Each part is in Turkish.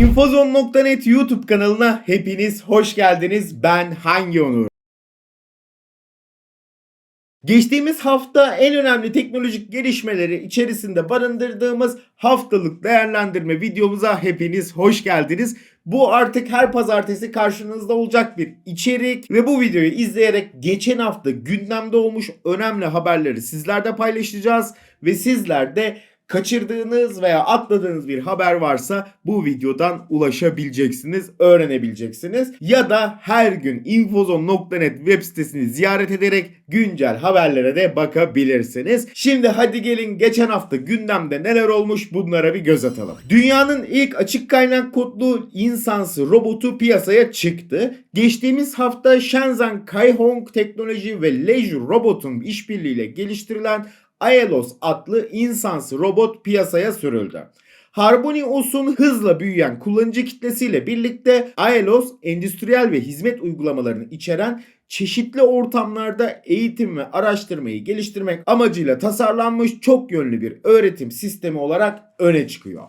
Infozon.net YouTube kanalına hepiniz hoş geldiniz. Ben Hangi Onur. Geçtiğimiz hafta en önemli teknolojik gelişmeleri içerisinde barındırdığımız haftalık değerlendirme videomuza hepiniz hoş geldiniz. Bu artık her pazartesi karşınızda olacak bir içerik ve bu videoyu izleyerek geçen hafta gündemde olmuş önemli haberleri sizlerle paylaşacağız ve sizler de kaçırdığınız veya atladığınız bir haber varsa bu videodan ulaşabileceksiniz, öğrenebileceksiniz. Ya da her gün infozon.net web sitesini ziyaret ederek güncel haberlere de bakabilirsiniz. Şimdi hadi gelin geçen hafta gündemde neler olmuş bunlara bir göz atalım. Dünyanın ilk açık kaynak kodlu insansı robotu piyasaya çıktı. Geçtiğimiz hafta Shenzhen Kaihong Teknoloji ve Leisure Robot'un işbirliğiyle geliştirilen Aelos adlı insansı robot piyasaya sürüldü. Harmony OS'un hızla büyüyen kullanıcı kitlesiyle birlikte Aelos endüstriyel ve hizmet uygulamalarını içeren çeşitli ortamlarda eğitim ve araştırmayı geliştirmek amacıyla tasarlanmış çok yönlü bir öğretim sistemi olarak öne çıkıyor.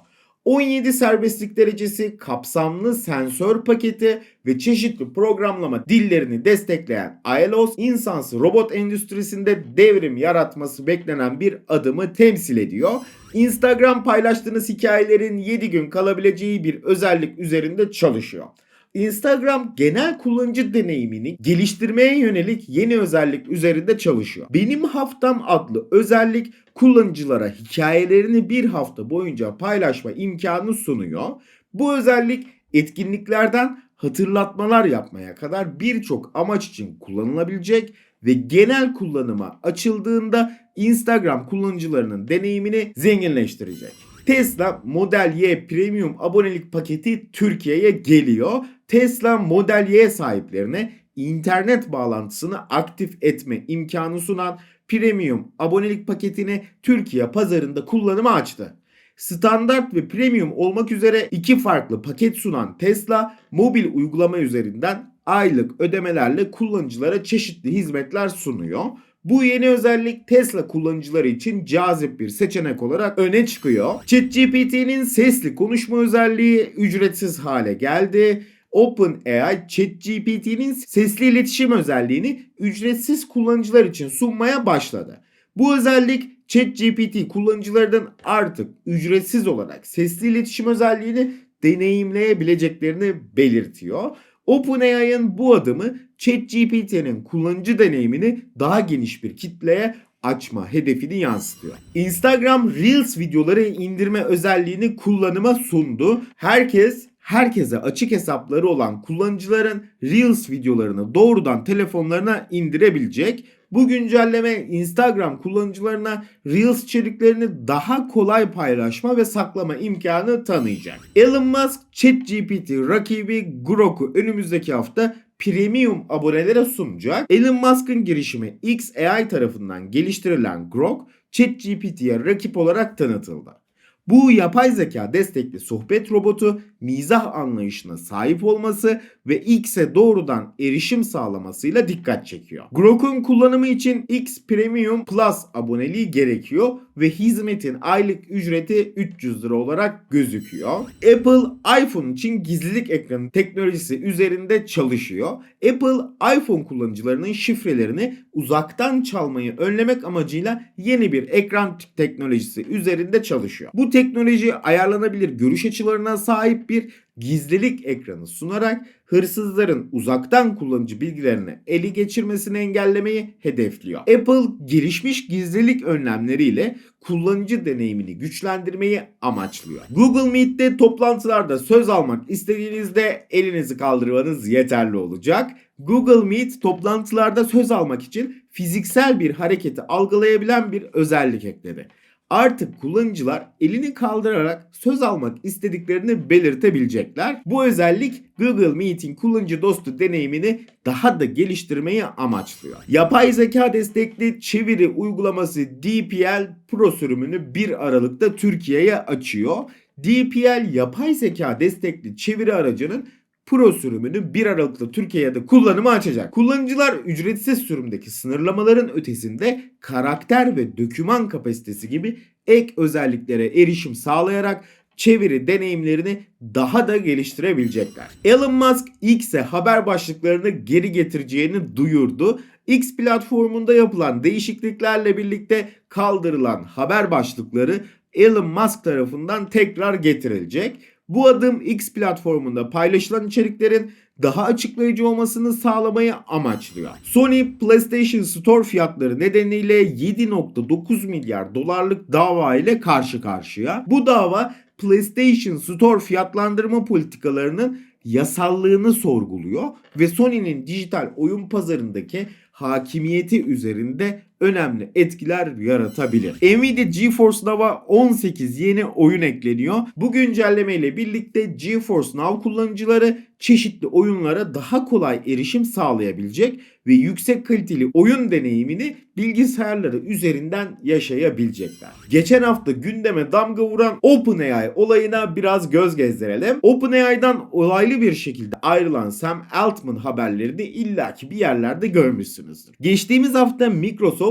17 serbestlik derecesi, kapsamlı sensör paketi ve çeşitli programlama dillerini destekleyen ILOS, insansı robot endüstrisinde devrim yaratması beklenen bir adımı temsil ediyor. Instagram paylaştığınız hikayelerin 7 gün kalabileceği bir özellik üzerinde çalışıyor. Instagram genel kullanıcı deneyimini geliştirmeye yönelik yeni özellik üzerinde çalışıyor. Benim Haftam adlı özellik kullanıcılara hikayelerini bir hafta boyunca paylaşma imkanı sunuyor. Bu özellik etkinliklerden hatırlatmalar yapmaya kadar birçok amaç için kullanılabilecek ve genel kullanıma açıldığında Instagram kullanıcılarının deneyimini zenginleştirecek. Tesla Model Y Premium abonelik paketi Türkiye'ye geliyor. Tesla Model Y sahiplerine internet bağlantısını aktif etme imkanı sunan Premium abonelik paketini Türkiye pazarında kullanıma açtı. Standart ve premium olmak üzere iki farklı paket sunan Tesla mobil uygulama üzerinden aylık ödemelerle kullanıcılara çeşitli hizmetler sunuyor. Bu yeni özellik Tesla kullanıcıları için cazip bir seçenek olarak öne çıkıyor. ChatGPT'nin sesli konuşma özelliği ücretsiz hale geldi. OpenAI ChatGPT'nin sesli iletişim özelliğini ücretsiz kullanıcılar için sunmaya başladı. Bu özellik ChatGPT kullanıcılarının artık ücretsiz olarak sesli iletişim özelliğini deneyimleyebileceklerini belirtiyor. OpenAI'ın bu adımı ChatGPT'nin kullanıcı deneyimini daha geniş bir kitleye açma hedefini yansıtıyor. Instagram Reels videoları indirme özelliğini kullanıma sundu. Herkes herkese açık hesapları olan kullanıcıların Reels videolarını doğrudan telefonlarına indirebilecek. Bu güncelleme Instagram kullanıcılarına Reels içeriklerini daha kolay paylaşma ve saklama imkanı tanıyacak. Elon Musk ChatGPT rakibi Grok'u önümüzdeki hafta premium abonelere sunacak. Elon Musk'ın girişimi XAI tarafından geliştirilen Grok, ChatGPT'ye rakip olarak tanıtıldı. Bu yapay zeka destekli sohbet robotu mizah anlayışına sahip olması ve X'e doğrudan erişim sağlamasıyla dikkat çekiyor. Grok'un kullanımı için X Premium Plus aboneliği gerekiyor ve hizmetin aylık ücreti 300 lira olarak gözüküyor. Apple iPhone için gizlilik ekranı teknolojisi üzerinde çalışıyor. Apple iPhone kullanıcılarının şifrelerini uzaktan çalmayı önlemek amacıyla yeni bir ekran teknolojisi üzerinde çalışıyor. Bu teknoloji ayarlanabilir görüş açılarına sahip bir gizlilik ekranı sunarak hırsızların uzaktan kullanıcı bilgilerini eli geçirmesini engellemeyi hedefliyor. Apple gelişmiş gizlilik önlemleriyle kullanıcı deneyimini güçlendirmeyi amaçlıyor. Google Meet'te toplantılarda söz almak istediğinizde elinizi kaldırmanız yeterli olacak. Google Meet toplantılarda söz almak için fiziksel bir hareketi algılayabilen bir özellik ekledi. Artık kullanıcılar elini kaldırarak söz almak istediklerini belirtebilecekler. Bu özellik Google Meet'in kullanıcı dostu deneyimini daha da geliştirmeyi amaçlıyor. Yapay zeka destekli çeviri uygulaması DPL Pro sürümünü 1 Aralık'ta Türkiye'ye açıyor. DPL yapay zeka destekli çeviri aracının Pro sürümünü 1 Aralık'ta Türkiye'de kullanıma açacak. Kullanıcılar ücretsiz sürümdeki sınırlamaların ötesinde karakter ve döküman kapasitesi gibi ek özelliklere erişim sağlayarak çeviri deneyimlerini daha da geliştirebilecekler. Elon Musk X'e haber başlıklarını geri getireceğini duyurdu. X platformunda yapılan değişikliklerle birlikte kaldırılan haber başlıkları Elon Musk tarafından tekrar getirilecek. Bu adım X platformunda paylaşılan içeriklerin daha açıklayıcı olmasını sağlamayı amaçlıyor. Sony PlayStation Store fiyatları nedeniyle 7.9 milyar dolarlık dava ile karşı karşıya. Bu dava PlayStation Store fiyatlandırma politikalarının yasallığını sorguluyor ve Sony'nin dijital oyun pazarındaki hakimiyeti üzerinde önemli etkiler yaratabilir. Nvidia GeForce Now'a 18 yeni oyun ekleniyor. Bu güncelleme ile birlikte GeForce Now kullanıcıları çeşitli oyunlara daha kolay erişim sağlayabilecek ve yüksek kaliteli oyun deneyimini bilgisayarları üzerinden yaşayabilecekler. Geçen hafta gündeme damga vuran OpenAI olayına biraz göz gezdirelim. OpenAI'dan olaylı bir şekilde ayrılan Sam Altman haberlerini illaki bir yerlerde görmüşsünüzdür. Geçtiğimiz hafta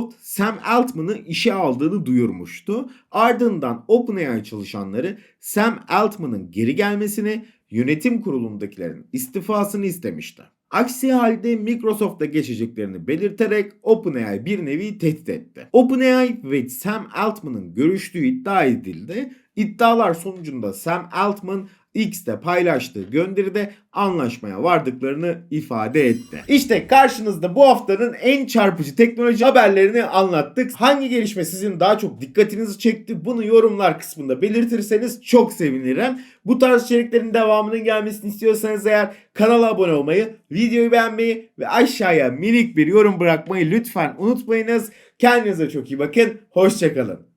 Microsoft Sam Altman'ı işe aldığını duyurmuştu. Ardından OpenAI çalışanları Sam Altman'ın geri gelmesini yönetim kurulundakilerin istifasını istemişti. Aksi halde Microsoft'a geçeceklerini belirterek OpenAI bir nevi tehdit etti. OpenAI ve Sam Altman'ın görüştüğü iddia edildi. İddialar sonucunda Sam Altman X'te paylaştığı gönderide anlaşmaya vardıklarını ifade etti. İşte karşınızda bu haftanın en çarpıcı teknoloji haberlerini anlattık. Hangi gelişme sizin daha çok dikkatinizi çekti? Bunu yorumlar kısmında belirtirseniz çok sevinirim. Bu tarz içeriklerin devamının gelmesini istiyorsanız eğer kanala abone olmayı, videoyu beğenmeyi ve aşağıya minik bir yorum bırakmayı lütfen unutmayınız. Kendinize çok iyi bakın. Hoşçakalın.